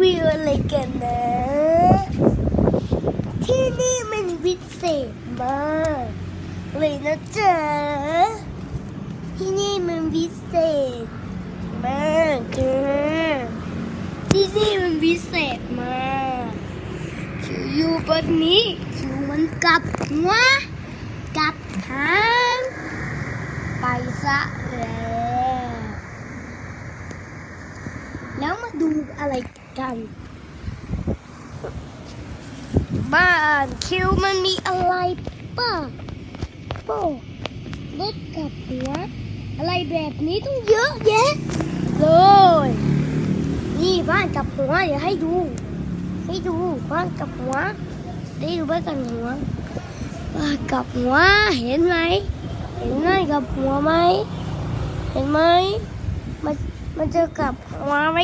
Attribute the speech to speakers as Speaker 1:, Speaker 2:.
Speaker 1: วิวอะไรกันนะ ที่นี่มันวิเศษมากเลยนะจ๊ะ ที่นี่มันวิเศษมากจ้ะที่นี่มันวิเศษมากคิวอยู่แบนนี้คิวมันกลับหัวกลับทางไปซะแล้ว แล้วมา ดูอะไรกัน บ้านคิวมันมีอะไรป่ะโป้รถกับหัว อะไรแบบนี้ต้องเยอะแยะเลยนี่บ้านกับหัวเดี๋ยวให้ดู ให้ดูบ้านกับหัวได้ดูบ้านกับหัวบ้านกับหัวเห็นไหมเห็นไหมกับหัวไหมเห็นไหมมันมันจะกลับหัวไหม